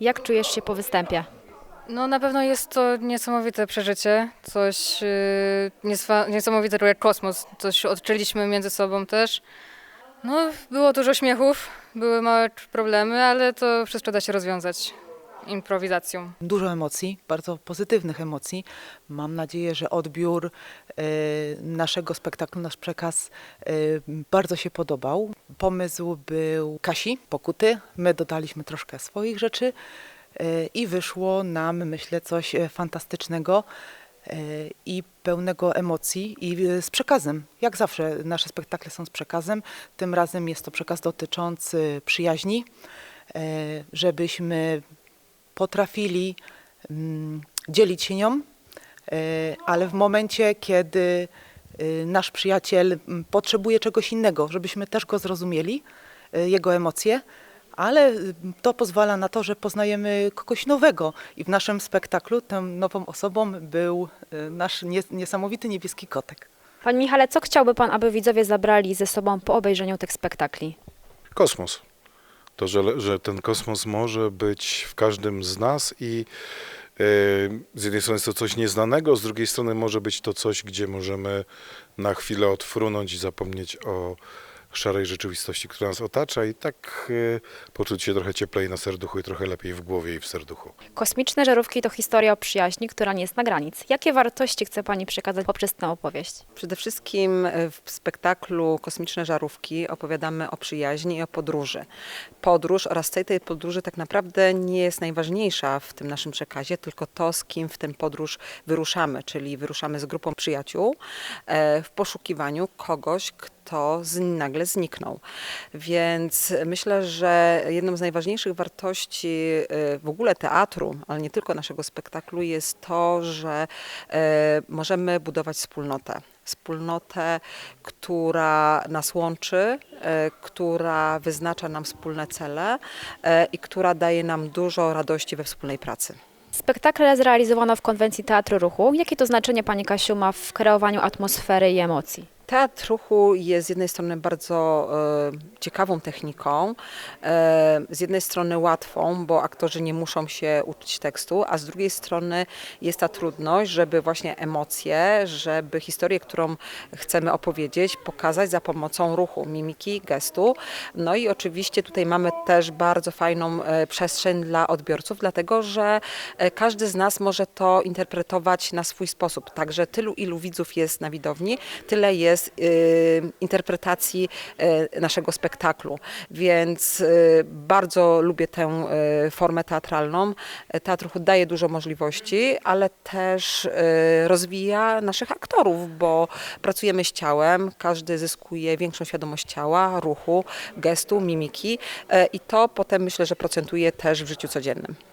Jak czujesz się po występie? No na pewno jest to niesamowite przeżycie, coś yy, nieswa- niesamowite, jak kosmos, coś odczuliśmy między sobą też. No było dużo śmiechów, były małe problemy, ale to wszystko da się rozwiązać improwizacją. Dużo emocji, bardzo pozytywnych emocji. Mam nadzieję, że odbiór e, naszego spektaklu, nasz przekaz e, bardzo się podobał. Pomysł był Kasi Pokuty. My dodaliśmy troszkę swoich rzeczy e, i wyszło nam, myślę, coś fantastycznego i pełnego emocji i e, z przekazem. Jak zawsze nasze spektakle są z przekazem. Tym razem jest to przekaz dotyczący przyjaźni, e, żebyśmy potrafili mm, dzielić się nią, e, ale w momencie, kiedy e, nasz przyjaciel mm, potrzebuje czegoś innego, żebyśmy też go zrozumieli, e, jego emocje, ale mm, to pozwala na to, że poznajemy kogoś nowego. I w naszym spektaklu tą nową osobą był e, nasz nies- niesamowity niebieski kotek. Panie Michale, co chciałby Pan, aby widzowie zabrali ze sobą po obejrzeniu tych spektakli? Kosmos. To, że, że ten kosmos może być w każdym z nas i e, z jednej strony jest to coś nieznanego, z drugiej strony może być to coś, gdzie możemy na chwilę odfrunąć i zapomnieć o szarej rzeczywistości, która nas otacza i tak e, poczuć się trochę cieplej na serduchu i trochę lepiej w głowie i w serduchu. Kosmiczne żarówki to historia o przyjaźni, która nie zna granic. Jakie wartości chce Pani przekazać poprzez tę opowieść? Przede wszystkim e, w spektaklu Kosmiczne Żarówki opowiadamy o przyjaźni i o podróży. Podróż oraz cel tej podróży tak naprawdę nie jest najważniejsza w tym naszym przekazie, tylko to, z kim w tę podróż wyruszamy, czyli wyruszamy z grupą przyjaciół e, w poszukiwaniu kogoś, kto z, nagle zniknął. Więc myślę, że jedną z najważniejszych wartości e, w ogóle teatru, ale nie tylko naszego spektaklu, jest to, że e, możemy budować wspólnotę. Wspólnotę, która nas łączy, e, która wyznacza nam wspólne cele i która daje nam dużo radości we wspólnej pracy. Spektakle zrealizowano w konwencji Teatru Ruchu. Jakie to znaczenie Pani Kasiu ma w kreowaniu atmosfery i emocji? Teatr ruchu jest z jednej strony bardzo e, ciekawą techniką, e, z jednej strony łatwą, bo aktorzy nie muszą się uczyć tekstu, a z drugiej strony jest ta trudność, żeby właśnie emocje, żeby historię, którą chcemy opowiedzieć, pokazać za pomocą ruchu, mimiki, gestu. No i oczywiście tutaj mamy też bardzo fajną e, przestrzeń dla odbiorców, dlatego że każdy z nas może to interpretować na swój sposób. Także tylu, ilu widzów jest na widowni, tyle jest y, interpretacji y, naszego spektaklu. Więc y, bardzo lubię tę formę teatralną. Teatr daje dużo możliwości, ale też rozwija naszych aktorów, bo pracujemy z ciałem, każdy zyskuje większą świadomość ciała, ruchu, gestu, mimiki i to potem myślę, że procentuje też w życiu codziennym.